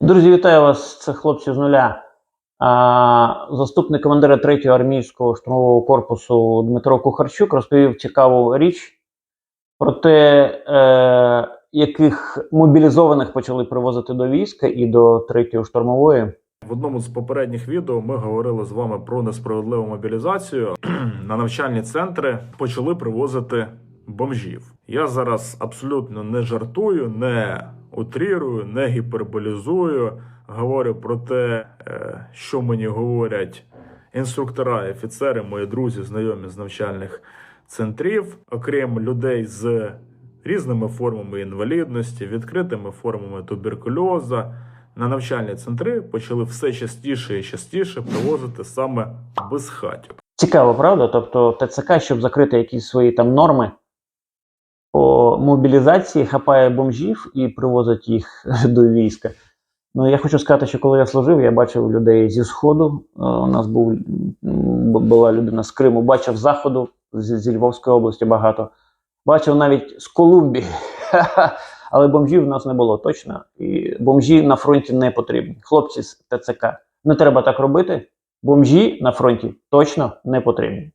Друзі, вітаю вас. Це хлопці з нуля. А, заступник командира 3-го армійського штурмового корпусу Дмитро Кухарчук розповів цікаву річ про те, е, яких мобілізованих почали привозити до війська і до 3-ї штурмової. В одному з попередніх відео ми говорили з вами про несправедливу мобілізацію. На навчальні центри почали привозити бомжів. Я зараз абсолютно не жартую, не утрірую, не гіперболізую. Говорю про те, е, що мені говорять інструктора офіцери, мої друзі, знайомі з навчальних центрів, окрім людей з різними формами інвалідності, відкритими формами туберкульоза на навчальні центри почали все частіше і частіше привозити саме безхатьок. Цікаво, правда? Тобто ТЦК, щоб закрити якісь свої там норми мобілізації, хапає бомжів і привозить їх до війська. Ну, я хочу сказати, що коли я служив, я бачив людей зі Сходу. е, У нас був, була людина з Криму, бачив Заходу, з, зі Львовської області багато. Бачив навіть з Колумбії. Але бомжів в нас не було точно. І бомжі на фронті не потрібні. Хлопці з ТЦК. Не треба так робити. Бомжі на фронті точно не потрібні.